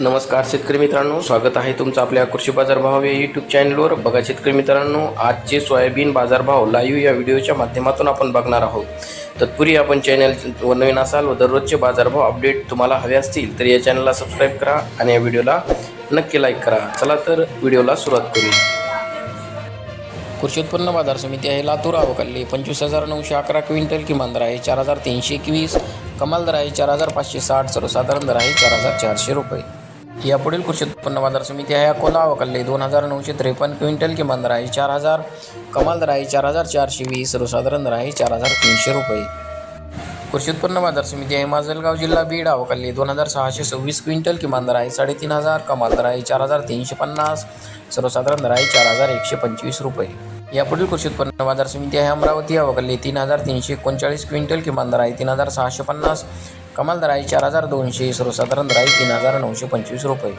नमस्कार शेतकरी मित्रांनो स्वागत आहे तुमचं आपल्या कृषी बाजारभाव या यूट्यूब चॅनलवर बघा शेतकरी मित्रांनो आजचे सोयाबीन बाजारभाव लाईव्ह या व्हिडिओच्या माध्यमातून आपण बघणार आहोत. तत्पूर्वी आपण चॅनल व नवीन असाल व दररोजचे बाजारभाव अपडेट तुम्हाला हवे असतील तर या चॅनलला सबस्क्राईब करा आणि या व्हिडिओला नक्की लाईक करा. चला तर व्हिडिओला सुरुवात करूया कृषी उत्पन्न बाजार समिती आहे लातूर आवकल्ली पंचवीस हजार नऊशे अकरा क्विंटल किमान दर आहे चार हजार तीनशे एकवीस. कमाल दर आहे चार हजार पाचशे साठ सर्वसाधारण दर आहे चार हजार चारशे रुपये. यापुढील कृषी उत्पन्न बाजार समिती आहे. अकोला अवकल्ले दोन हजार नऊशे त्रेपन्न क्विंटल किमान दर आहे चार हजार कमाल दर आहे चार हजार चारशे वीस सर्वसाधारण दर आहे चार हजार तीनशे रुपये. कृषी उत्पन्न बाजार समिती आहे. माजलगाव जिल्हा बीड अवकल्ले दोन हजार सहाशे सव्वीस क्विंटल किमान दर आहे साडेतीन हजार कमाल दर आहे चार हजार तीनशे पन्नास सर्वसाधारण दर आहे चार हजार एकशे पंचवीस रुपये. यापुढील कृषी उत्पन्न बाजार समिती आहे. अमरावती अवकल्ले तीन हजार तीनशे एकोणचाळीस क्विंटल किमान दर आहे तीन हजार सहाशे पन्नास कमाल दराई चार हजार दोनशे सर्वसाधारण दराई तीन हजार नऊशे पंचवीस रुपये.